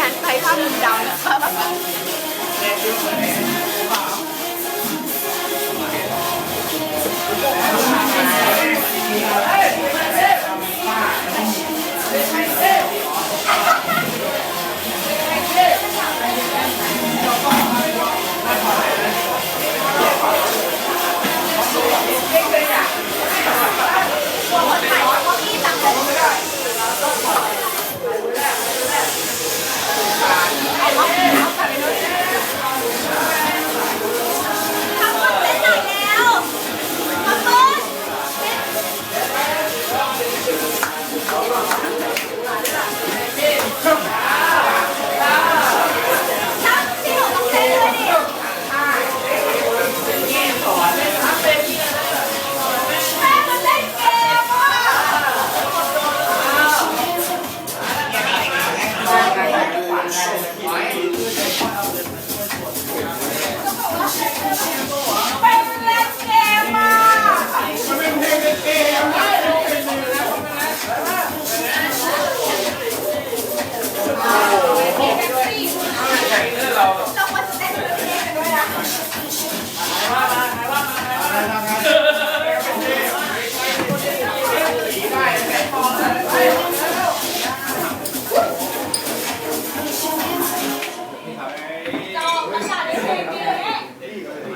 การใช้ภาพมุมดำนะครับ ไปเป็นเล่นเกมปะไปเป็นเล่นเกมปะ 走，我 con gà.